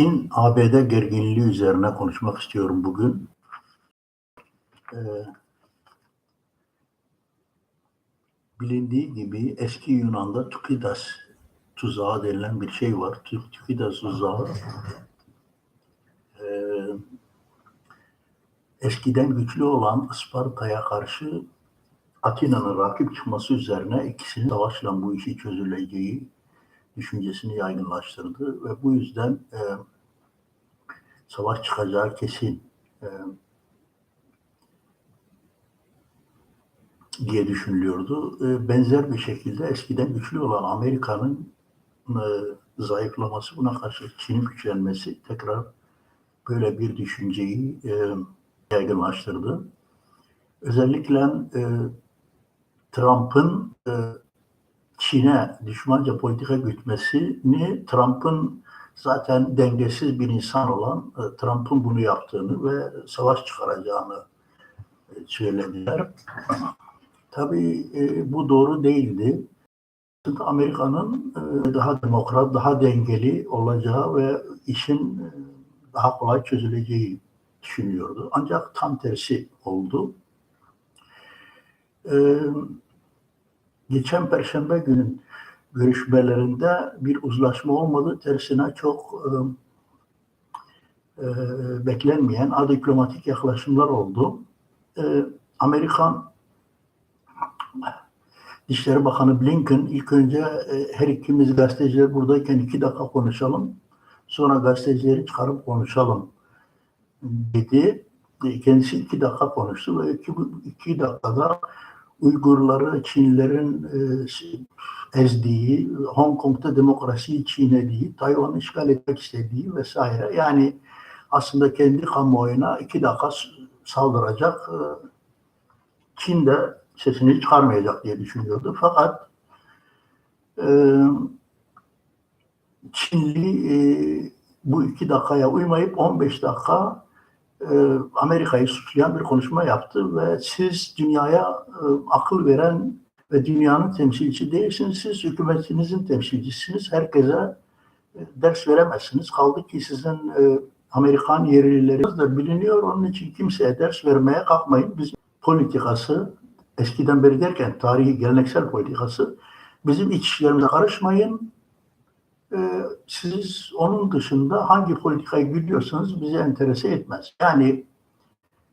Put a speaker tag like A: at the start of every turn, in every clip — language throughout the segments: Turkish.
A: Çin-ABD gerginliği üzerine konuşmak istiyorum bugün. Ee, bilindiği gibi eski Yunan'da Tukidas tuzağı denilen bir şey var. Tuk- Tukidas tuzağı. Ee, eskiden güçlü olan Isparta'ya karşı Atina'nın rakip çıkması üzerine ikisinin savaşla bu işi çözüleceği düşüncesini yaygınlaştırdı ve bu yüzden e, savaş çıkacağı kesin e, diye düşünülüyordu. E, benzer bir şekilde eskiden güçlü olan Amerika'nın e, zayıflaması buna karşı Çin'in güçlenmesi tekrar böyle bir düşünceyi e, yaygınlaştırdı. Özellikle e, Trump'ın e, Çin'e düşmanca politika gütmesini Trump'ın zaten dengesiz bir insan olan e, Trump'ın bunu yaptığını ve savaş çıkaracağını e, söylediler. Tabii e, bu doğru değildi. Amerika'nın daha demokrat, daha dengeli olacağı ve işin daha kolay çözüleceği düşünüyordu. Ancak tam tersi oldu. Ee, geçen Perşembe günün görüşmelerinde bir uzlaşma olmadı. Tersine çok e, e, beklenmeyen adiplomatik yaklaşımlar oldu. E, Amerikan Dışişleri Bakanı Blinken ilk önce e, her ikimiz gazeteciler buradayken iki dakika konuşalım. Sonra gazetecileri çıkarıp konuşalım dedi. E, Kendisi iki dakika konuştu ve iki, iki dakikada Uygurları Çinlilerin e, ezdiği, Hong Kong'da demokrasiyi çiğnediği, Tayvan'ı işgal etmek istediği vesaire. Yani aslında kendi kamuoyuna iki dakika saldıracak, e, Çin de sesini çıkarmayacak diye düşünüyordu. Fakat e, Çinli bu iki dakikaya uymayıp 15 dakika Amerika'yı suçlayan bir konuşma yaptı ve siz dünyaya e, akıl veren ve dünyanın temsilcisi değilsiniz. Siz hükümetinizin temsilcisiniz. Herkese e, ders veremezsiniz. Kaldı ki sizin e, Amerikan yerlileriniz de biliniyor. Onun için kimseye ders vermeye kalkmayın. Biz politikası eskiden beri derken tarihi geleneksel politikası bizim iç işlerimize karışmayın. Ee, siz onun dışında hangi politikayı güdüyorsanız bizi enterese etmez. Yani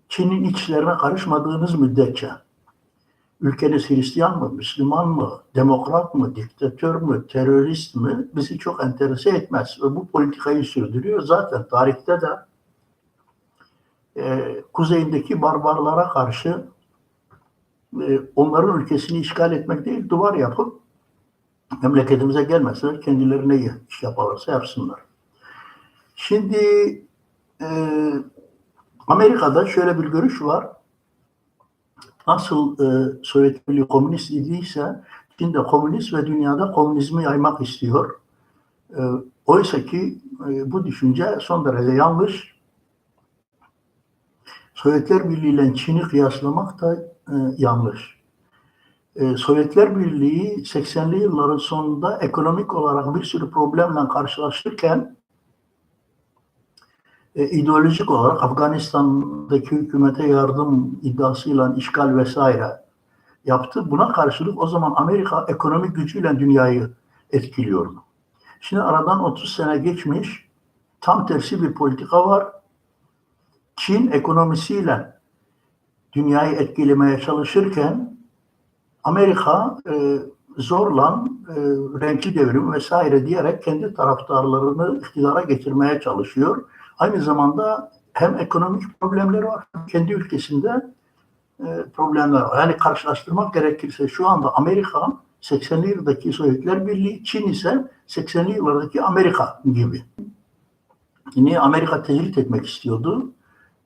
A: Çin'in içlerine karışmadığınız müddetçe ülkeniz Hristiyan mı, Müslüman mı, demokrat mı, diktatör mü, terörist mi bizi çok enterese etmez. Ve bu politikayı sürdürüyor. Zaten tarihte de e, kuzeyindeki barbarlara karşı e, onların ülkesini işgal etmek değil, duvar yapıp memleketimize gelmesinler, kendilerine iş yaparlarsa yapsınlar. Şimdi e, Amerika'da şöyle bir görüş var. Nasıl e, Sovyet Birliği komünist idiyse Çin'de komünist ve dünyada komünizmi yaymak istiyor. E, oysa ki e, bu düşünce son derece yanlış. Sovyetler Birliği ile Çin'i kıyaslamak da e, yanlış. E, Sovyetler Birliği 80'li yılların sonunda ekonomik olarak bir sürü problemle karşılaşırken e, ideolojik olarak Afganistan'daki hükümete yardım iddiasıyla işgal vesaire yaptı. Buna karşılık o zaman Amerika ekonomik gücüyle dünyayı etkiliyordu. Şimdi aradan 30 sene geçmiş, tam tersi bir politika var. Çin ekonomisiyle dünyayı etkilemeye çalışırken Amerika e, zorla e, renkli devrim vesaire diyerek kendi taraftarlarını iktidara getirmeye çalışıyor. Aynı zamanda hem ekonomik problemleri var hem kendi ülkesinde e, problemler var. Yani karşılaştırmak gerekirse şu anda Amerika 80'li yıldaki Sovyetler Birliği, Çin ise 80'li yıllardaki Amerika gibi. Yine Amerika tecrit etmek istiyordu.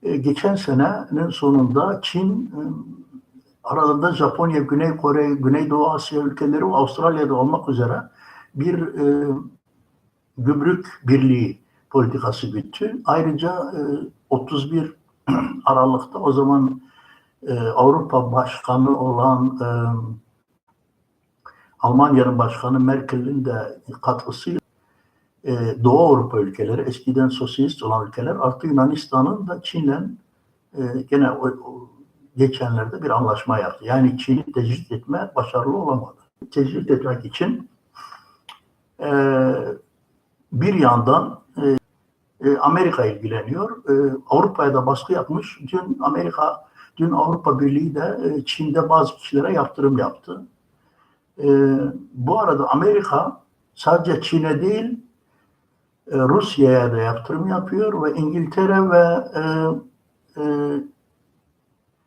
A: E, geçen senenin sonunda Çin e, aralarında Japonya, Güney Kore, Güneydoğu Asya ülkeleri ve Avustralya'da olmak üzere bir e, gümrük birliği politikası güttü. Ayrıca e, 31 Aralık'ta o zaman e, Avrupa Başkanı olan e, Almanya'nın Başkanı Merkel'in de katkısıyla e, Doğu Avrupa ülkeleri, eskiden sosyalist olan ülkeler artı Yunanistan'ın da Çin'le e, gene o, o geçenlerde bir anlaşma yaptı. Yani Çin'i tecrit etme başarılı olamadı. Tecrit etmek için e, bir yandan e, e, Amerika ilgileniyor. E, Avrupa'ya da baskı yapmış. Dün Amerika, dün Avrupa Birliği de e, Çin'de bazı kişilere yaptırım yaptı. E, bu arada Amerika sadece Çin'e değil e, Rusya'ya da yaptırım yapıyor ve İngiltere ve e, e,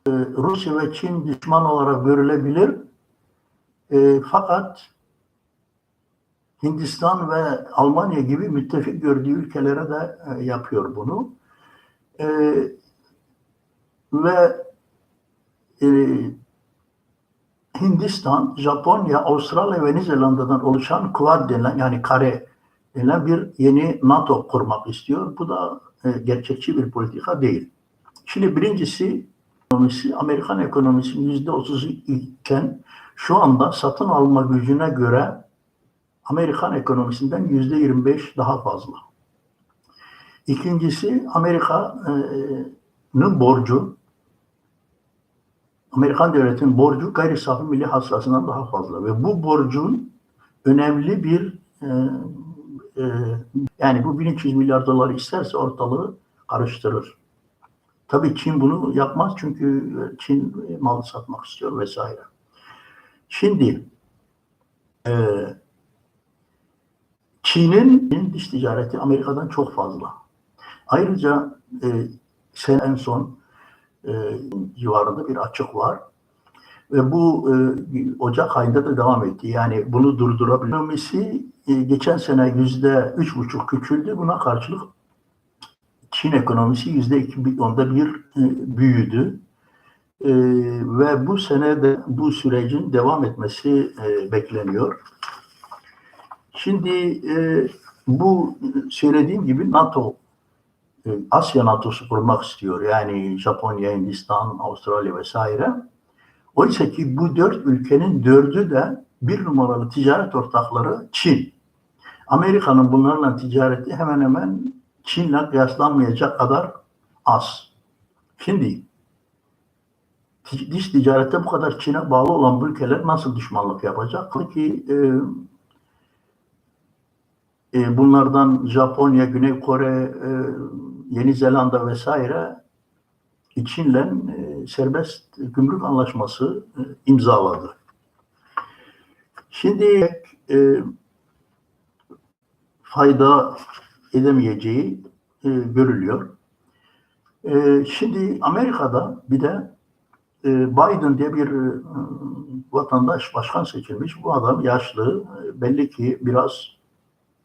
A: e, Rusya ve Çin düşman olarak görülebilir. E, fakat Hindistan ve Almanya gibi müttefik gördüğü ülkelere de e, yapıyor bunu. E, ve e, Hindistan, Japonya, Avustralya ve Yeni oluşan Quad denilen yani kare denilen bir yeni NATO kurmak istiyor. Bu da e, gerçekçi bir politika değil. Şimdi birincisi ekonomisi, Amerikan ekonomisinin yüzde otuz iken şu anda satın alma gücüne göre Amerikan ekonomisinden yüzde 25 daha fazla. İkincisi Amerika'nın borcu, Amerikan devletinin borcu gayri safi milli hasılasından daha fazla ve bu borcun önemli bir e, e, yani bu 1300 milyar dolar isterse ortalığı karıştırır. Tabii Çin bunu yapmaz çünkü Çin mal satmak istiyor vesaire. Şimdi e, Çin'in dış ticareti Amerika'dan çok fazla. Ayrıca e, sen en son e, civarında bir açık var. Ve bu e, Ocak ayında da devam etti. Yani bunu durdurabilir. Ekonomisi e, geçen sene yüzde üç buçuk küçüldü. Buna karşılık Çin ekonomisi yüzde onda bir e, büyüdü. E, ve bu sene de bu sürecin devam etmesi e, bekleniyor. Şimdi e, bu söylediğim gibi NATO e, Asya NATO'su kurmak istiyor. Yani Japonya, Hindistan, Avustralya vesaire. Oysa ki bu dört ülkenin dördü de bir numaralı ticaret ortakları Çin. Amerika'nın bunlarla ticareti hemen hemen Çin'le kıyaslanmayacak kadar az. Şimdi dış ticarette bu kadar Çin'e bağlı olan bu ülkeler nasıl düşmanlık yapacak? Ki e, e, bunlardan Japonya, Güney Kore, e, Yeni Zelanda vesaire Çin'le e, serbest gümrük anlaşması e, imzaladı. Şimdi e, fayda edemeyeceği e, görülüyor. E, şimdi Amerika'da bir de e, Biden diye bir e, vatandaş başkan seçilmiş. Bu adam yaşlı, e, belli ki biraz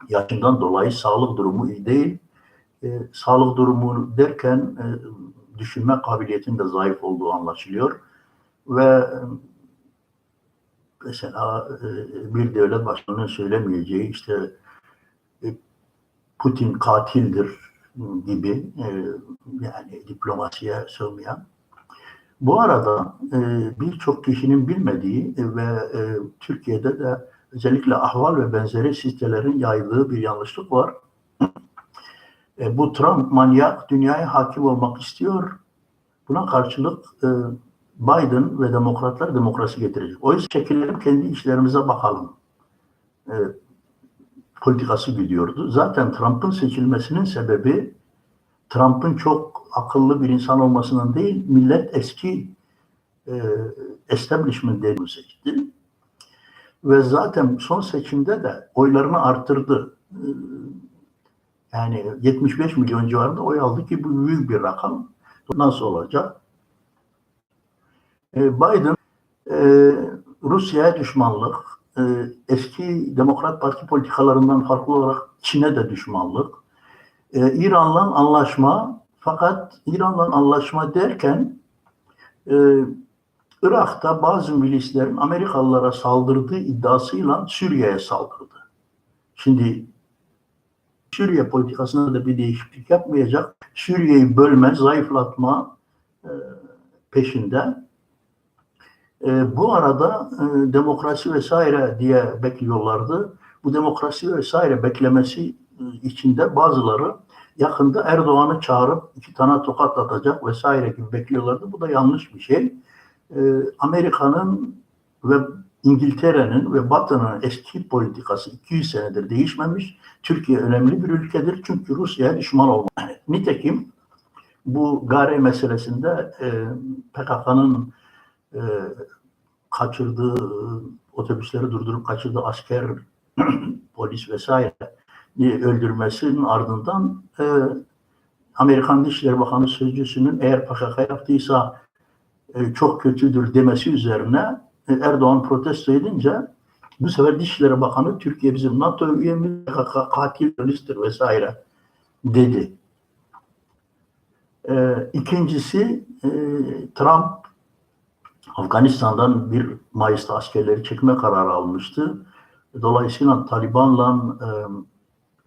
A: yaşından dolayı sağlık durumu iyi değil. E, sağlık durumu derken e, düşünme kabiliyetinin de zayıf olduğu anlaşılıyor. Ve e, mesela e, bir devlet başkanının söylemeyeceği işte Putin katildir gibi e, yani diplomasiye sığmayan. Bu arada e, birçok kişinin bilmediği ve e, Türkiye'de de özellikle ahval ve benzeri sitelerin yaydığı bir yanlışlık var. E, bu Trump manyak dünyaya hakim olmak istiyor. Buna karşılık e, Biden ve demokratlar demokrasi getirecek. O yüzden çekilelim kendi işlerimize bakalım. E, politikası gidiyordu. Zaten Trump'ın seçilmesinin sebebi Trump'ın çok akıllı bir insan olmasının değil, millet eski e, establishment dediğini seçti. Ve zaten son seçimde de oylarını arttırdı. E, yani 75 milyon civarında oy aldı ki bu büyük bir rakam. Nasıl olacak? E, Biden e, Rusya'ya düşmanlık, e, eski Demokrat Parti politikalarından farklı olarak Çin'e de düşmanlık, e, İran'la anlaşma fakat İran'la anlaşma derken e, Irak'ta bazı milislerin Amerikalılara saldırdığı iddiasıyla Suriye'ye saldırdı. Şimdi Suriye politikasında da bir değişiklik yapmayacak. Suriye'yi bölme, zayıflatma e, peşinde. E, bu arada e, demokrasi vesaire diye bekliyorlardı. Bu demokrasi vesaire beklemesi e, içinde bazıları yakında Erdoğan'ı çağırıp iki tane tokat atacak vesaire gibi bekliyorlardı. Bu da yanlış bir şey. Ee, Amerika'nın ve İngiltere'nin ve Batı'nın eski politikası 200 senedir değişmemiş. Türkiye önemli bir ülkedir çünkü Rusya'ya düşman olmalı. Nitekim bu Gare meselesinde e, PKK'nın e, kaçırdığı otobüsleri durdurup kaçırdığı asker, polis vesaire öldürmesinin ardından e, Amerikan Dışişleri Bakanı Sözcüsü'nün eğer PKK yaptıysa e, çok kötüdür demesi üzerine e, Erdoğan protesto edince bu sefer Dışişleri Bakanı Türkiye bizim NATO üyemiz PKK katil teröristtir vesaire dedi. E, ikincisi e, Trump Afganistan'dan bir Mayıs'ta askerleri çekme kararı almıştı. Dolayısıyla Taliban'la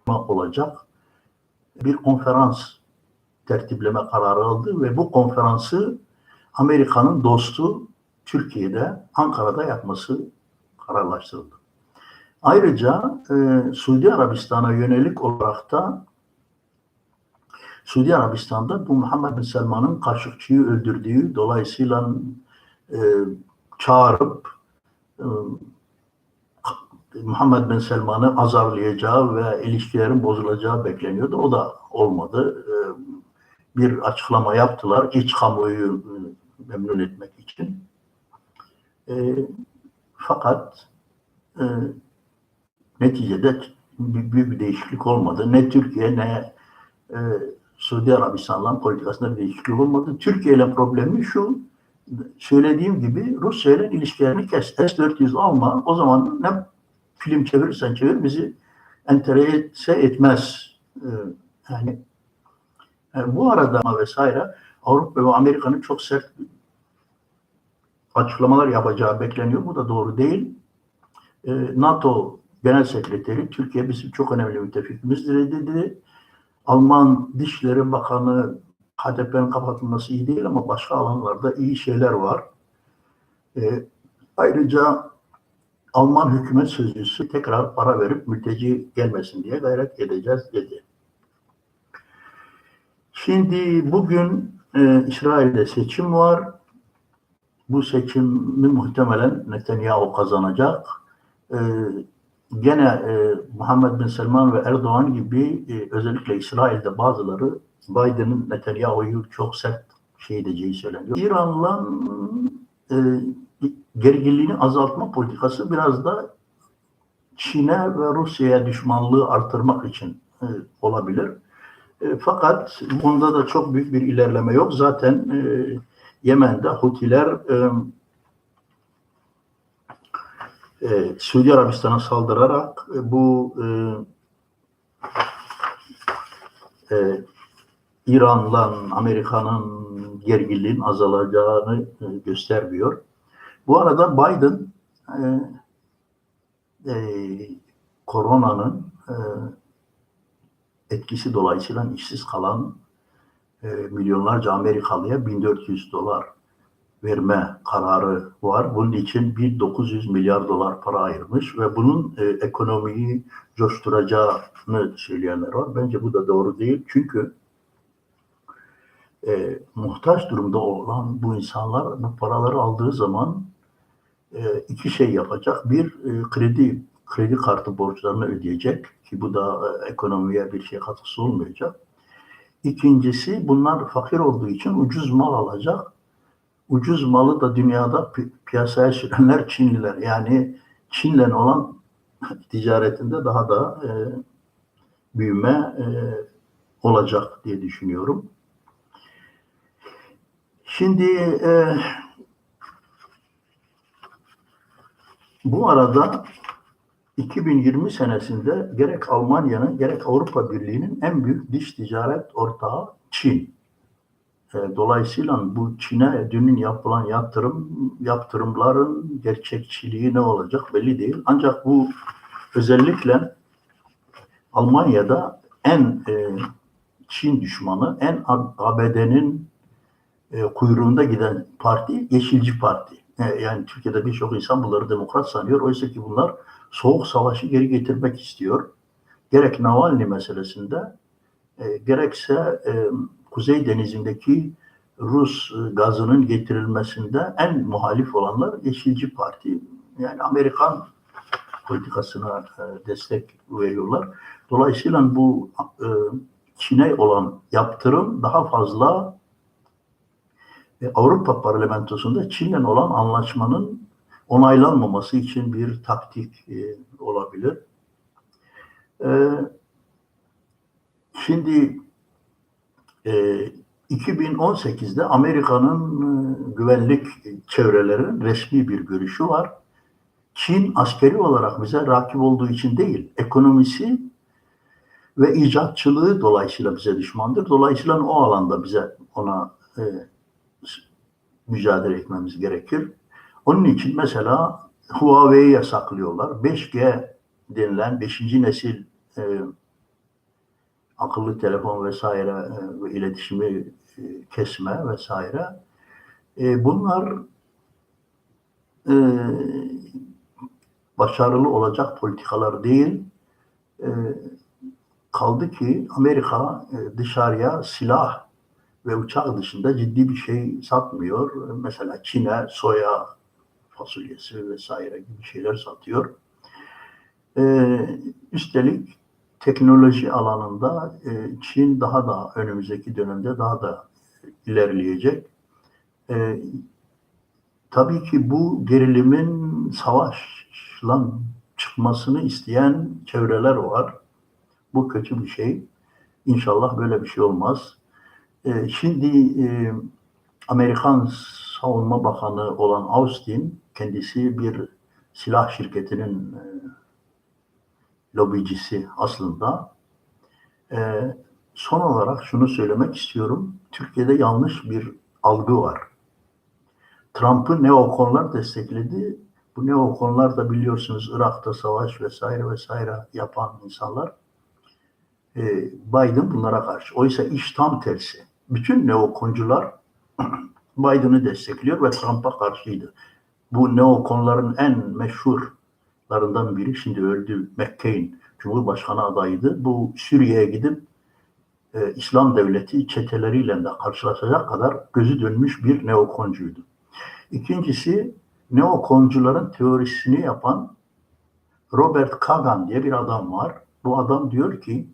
A: e, olacak bir konferans tertipleme kararı aldı ve bu konferansı Amerika'nın dostu Türkiye'de, Ankara'da yapması kararlaştırıldı. Ayrıca e, Suudi Arabistan'a yönelik olarak da Suudi Arabistan'da bu Muhammed Bin Selman'ın Kaşıkçı'yı öldürdüğü dolayısıyla e, çağırıp e, Muhammed Bin Selman'ı azarlayacağı ve ilişkilerin bozulacağı bekleniyordu. O da olmadı. E, bir açıklama yaptılar iç kamuoyu e, memnun etmek için. Fakat neticede büyük bir değişiklik olmadı. Ne Türkiye ne e, Suudi Arabistan'la politikasında bir değişiklik olmadı. Türkiye ile problemi şu, söylediğim gibi Rusya ile ilişkilerini kes. S-400 alma, o zaman ne film çevirirsen çevir bizi enterese etmez. Ee, yani e, bu arada vesaire Avrupa ve Amerika'nın çok sert açıklamalar yapacağı bekleniyor. Bu da doğru değil. Ee, NATO Genel Sekreteri Türkiye bizim çok önemli müttefikimizdir dedi. Alman Dışişleri Bakanı HDP'nin kapatılması iyi değil ama başka alanlarda iyi şeyler var. Ee, ayrıca Alman hükümet sözcüsü tekrar para verip mülteci gelmesin diye gayret edeceğiz dedi. Şimdi bugün e, İsrail'de seçim var. Bu seçimi muhtemelen Netanyahu kazanacak. E, gene e, Muhammed Bin Selman ve Erdoğan gibi e, özellikle İsrail'de bazıları Biden'ın Netanyahu'yu çok sert şey edeceği söyleniyor. İran'la e, gerginliğini azaltma politikası biraz da Çin'e ve Rusya'ya düşmanlığı artırmak için e, olabilir. E, fakat bunda da çok büyük bir ilerleme yok. Zaten e, Yemen'de Hutiler e, e, Suudi Arabistan'a saldırarak e, bu e, e, İran'la Amerika'nın gerginliğin azalacağını e, göstermiyor. Bu arada Biden e, e, koronanın e, etkisi dolayısıyla işsiz kalan e, milyonlarca Amerikalıya 1400 dolar verme kararı var. Bunun için 1900 milyar dolar para ayırmış ve bunun e, ekonomiyi coşturacağını söyleyenler var. Bence bu da doğru değil. Çünkü e, muhtaç durumda olan bu insanlar bu paraları aldığı zaman e, iki şey yapacak. Bir, e, kredi kredi kartı borçlarını ödeyecek ki bu da e, ekonomiye bir şey katkısı olmayacak. İkincisi bunlar fakir olduğu için ucuz mal alacak. Ucuz malı da dünyada pi piyasaya sürenler Çinliler. Yani Çin'le olan ticaretinde daha da e, büyüme e, olacak diye düşünüyorum. Şimdi e, bu arada 2020 senesinde gerek Almanya'nın gerek Avrupa Birliği'nin en büyük dış ticaret ortağı Çin. E, dolayısıyla bu Çin'e dünün yapılan yatırım yaptırımların gerçekçiliği ne olacak belli değil. Ancak bu özellikle Almanya'da en e, Çin düşmanı, en ABD'nin e, kuyruğunda giden parti Yeşilci Parti. E, yani Türkiye'de birçok insan bunları demokrat sanıyor. Oysa ki bunlar soğuk savaşı geri getirmek istiyor. gerek Navalny meselesinde e, gerekse e, Kuzey Denizi'ndeki Rus e, gazının getirilmesinde en muhalif olanlar Yeşilci Parti. Yani Amerikan politikasına e, destek veriyorlar. Dolayısıyla bu e, Çin'e olan yaptırım daha fazla Avrupa Parlamentosu'nda Çin'le olan anlaşmanın onaylanmaması için bir taktik e, olabilir. E, şimdi e, 2018'de Amerika'nın e, güvenlik çevrelerinin resmi bir görüşü var. Çin askeri olarak bize rakip olduğu için değil, ekonomisi ve icatçılığı dolayısıyla bize düşmandır. Dolayısıyla o alanda bize ona e, mücadele etmemiz gerekir. Onun için mesela Huawei'yi yasaklıyorlar. 5G denilen 5. nesil e, akıllı telefon vesaire e, iletişimi e, kesme vesaire. E, bunlar e, başarılı olacak politikalar değil. E, kaldı ki Amerika e, dışarıya silah ve uçak dışında ciddi bir şey satmıyor. Mesela Çin'e soya fasulyesi vesaire gibi şeyler satıyor. Ee, üstelik teknoloji alanında e, Çin daha da önümüzdeki dönemde daha da ilerleyecek. E, tabii ki bu gerilimin savaşla çıkmasını isteyen çevreler var. Bu kötü bir şey. İnşallah böyle bir şey olmaz. E, şimdi e, Amerikan Savunma Bakanı olan Austin kendisi bir silah şirketinin e, lobicisi aslında. E, son olarak şunu söylemek istiyorum. Türkiye'de yanlış bir algı var. Trump'ı neokonlar destekledi. Bu neokonlar da biliyorsunuz Irak'ta savaş vesaire vesaire yapan insanlar. E, Biden bunlara karşı. Oysa iş tam tersi. Bütün neokoncular Biden'ı destekliyor ve Trump'a karşıydı. Bu neokonların en meşhurlarından biri şimdi öldü McCain. Cumhurbaşkanı adayıydı. Bu Suriye'ye gidip e, İslam devleti çeteleriyle de karşılaşacak kadar gözü dönmüş bir neokoncuydu. İkincisi neokoncuların teorisini yapan Robert Kagan diye bir adam var. Bu adam diyor ki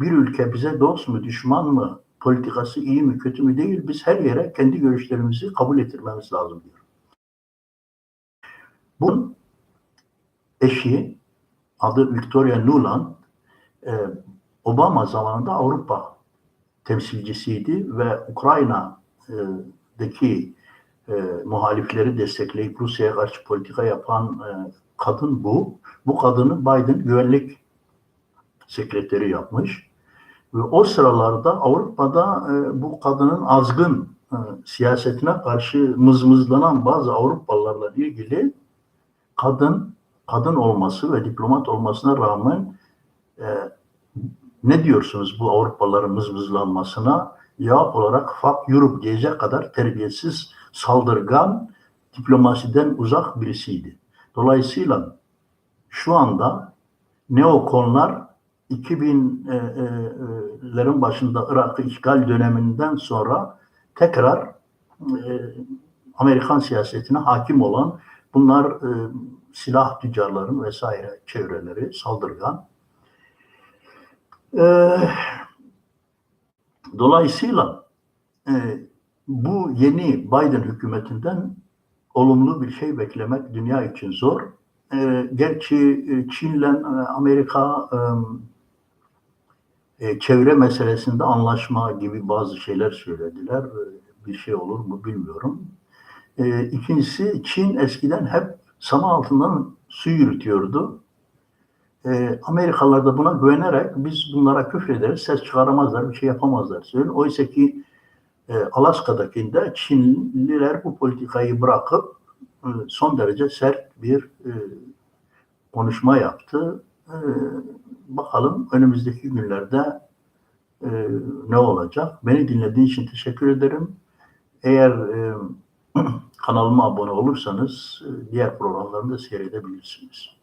A: bir ülke bize dost mu düşman mı politikası iyi mi kötü mü değil biz her yere kendi görüşlerimizi kabul ettirmemiz lazım diyor. Bunun eşi adı Victoria Nuland e, Obama zamanında Avrupa temsilcisiydi ve Ukrayna'daki e, muhalifleri destekleyip Rusya'ya karşı politika yapan e, kadın bu. Bu kadını Biden güvenlik sekreteri yapmış. O sıralarda Avrupa'da e, bu kadının azgın e, siyasetine karşı mızmızlanan bazı Avrupalılarla ilgili kadın kadın olması ve diplomat olmasına rağmen e, ne diyorsunuz bu Avrupalıların mızmızlanmasına? Cevap olarak fuck Europe diyecek kadar terbiyesiz, saldırgan, diplomasiden uzak birisiydi. Dolayısıyla şu anda neokonlar 2000'lerin başında Irak'ı işgal döneminden sonra tekrar e, Amerikan siyasetine hakim olan bunlar e, silah tüccarların vesaire çevreleri saldırgan. E, dolayısıyla bu yeni Biden hükümetinden olumlu bir şey beklemek dünya için zor. gerçi Çin'le Amerika e, çevre meselesinde anlaşma gibi bazı şeyler söylediler. E, bir şey olur mu bilmiyorum. E, ikincisi Çin eskiden hep sama altından su yürütüyordu. E, Amerikalılar da buna güvenerek biz bunlara küfrederiz, ses çıkaramazlar, bir şey yapamazlar. Söylüyor. Oysa ki e, Alaska'dakinde Çinliler bu politikayı bırakıp e, son derece sert bir e, konuşma yaptı. E, bakalım önümüzdeki günlerde e, ne olacak. Beni dinlediğin için teşekkür ederim. Eğer e, kanalıma abone olursanız e, diğer programlarını da seyredebilirsiniz.